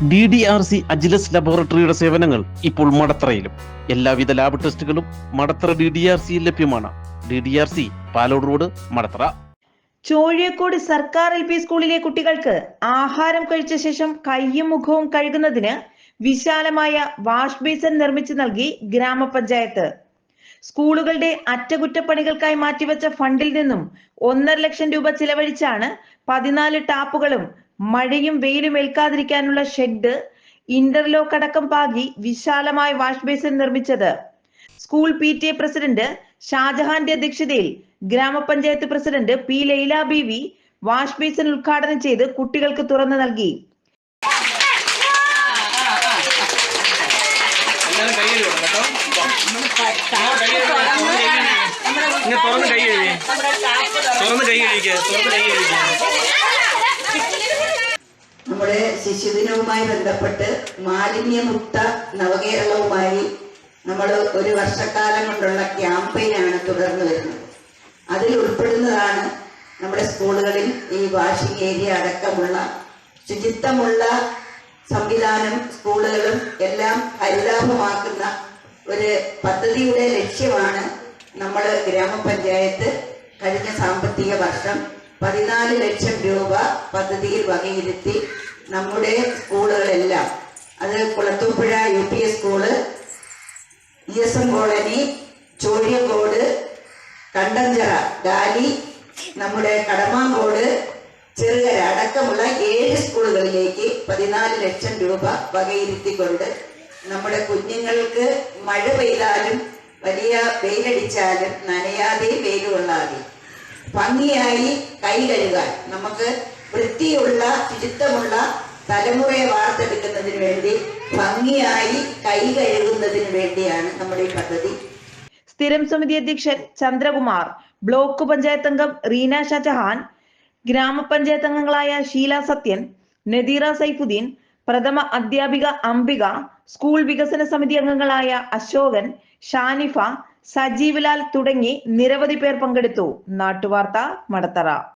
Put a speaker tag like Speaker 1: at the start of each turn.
Speaker 1: D D R C അജിലസ് ലബോറട്ടറിയുടെ സേവനങ്ങൾ ഇപ്പോൾ മടത്തറയിലും. എല്ലാവിധ ലാബ് ടെസ്റ്റുകളും മടത്തറ ഡി ഡി ആർ സിയിൽ ലഭ്യമാണ്. D D R C Palode road Madathara.
Speaker 2: Chozhiyakode സർക്കാർ എൽ പി സ്കൂളിലെ കുട്ടികൾക്ക് ആഹാരം കഴിച്ച ശേഷം കയ്യും മുഖവും കഴുകുന്നതിന് വിശാലമായ വാഷ് ബേസൻ നിർമ്മിച്ചു നൽകി ഗ്രാമപഞ്ചായത്ത്. സ്കൂളുകളുടെ അറ്റകുറ്റപ്പണികൾക്കായി മാറ്റിവെച്ച ഫണ്ടിൽ നിന്നും ഒന്നര ലക്ഷം രൂപ ചിലവഴിച്ചാണ് പതിനാല് ടാപ്പുകളും മഴയും വെയിലും ഏൽക്കാതിരിക്കാനുള്ള ഷെഡ് ഇന്റർലോക്ക് അടക്കം പാകി വിശാലമായ വാഷ് ബേസിൻ നിർമ്മിച്ചത്. School P T A president ഷാജഹാന്റെ അധ്യക്ഷതയിൽ ഗ്രാമപഞ്ചായത്ത് president P Laila Beevi wash basin ഉദ്ഘാടനം ചെയ്ത് കുട്ടികൾക്ക് തുറന്നു നൽകി.
Speaker 3: തുറന്ന് കൈ തുറന്ന് കൈ കൈ
Speaker 4: നമ്മുടെ ശിശുദിനവുമായി ബന്ധപ്പെട്ട് മാലിന്യമുക്ത നവകേരളവുമായി നമ്മൾ ഒരു വർഷക്കാലം കൊണ്ടുള്ള ക്യാമ്പയിനാണ് തുടർന്ന് വരുന്നത്. അതിൽ ഉൾപ്പെടുന്നതാണ് നമ്മുടെ സ്കൂളുകളിൽ ഈ വാഷിംഗ് ഏരിയ അടക്കമുള്ള ശുചിത്വമുള്ള സംവിധാനം സ്കൂളുകളും എല്ലാം ഹരിതാഭമാക്കുന്ന ഒരു പദ്ധതിയുടെ ലക്ഷ്യമാണ് നമ്മൾ ഗ്രാമപഞ്ചായത്ത് കഴിഞ്ഞ സാമ്പത്തിക വർഷം പതിനാല് ലക്ഷം രൂപ പദ്ധതിയിൽ വകയിരുത്തി നമ്മുടെ സ്കൂളുകളെല്ലാം അത് Kulathupuzha U P S school E S M colony Chozhiyakode Kandanchira Dali നമ്മുടെ കടമാങ്കോട് ചെറുകര അടക്കമുള്ള ഏഴ് സ്കൂളുകളിലേക്ക് പതിനാല് ലക്ഷം രൂപ വകയിരുത്തിക്കൊണ്ട് നമ്മുടെ കുഞ്ഞുങ്ങൾക്ക് മഴ പെയ്താലും വലിയ വെയിലടിച്ചാലും നനയാതെ വെയിൽ കൊള്ളാതെ ഭംഗിയായി കൈ കഴുകാൻ. നമുക്ക് വൃത്തിയുള്ള ശുചിത്വമുള്ള തലമുറയെ വാർത്തെടുക്കുന്നതിന് വേണ്ടി ഭംഗിയായി കൈ കഴുകുന്നതിന് വേണ്ടിയാണ് നമ്മുടെ ഈ പദ്ധതി.
Speaker 2: സ്ഥിരം സമിതി അധ്യക്ഷൻ ചന്ദ്രകുമാർ ബ്ലോക്ക് പഞ്ചായത്ത് അംഗം റീന ഷാജഹാൻ ഗ്രാമപഞ്ചായത്ത് അംഗങ്ങളായ ഷീല സത്യൻ നദീറ സൈഫുദ്ദീൻ പ്രഥമ അധ്യാപിക അംബിക സ്കൂൾ വികസന സമിതി അംഗങ്ങളായ അശോകൻ ഷാനിഫ സജീവ് ലാൽ തുടങ്ങി നിരവധി പേർ പങ്കെടുത്തു. നാട്ടുവാർത്ത മടത്തറ.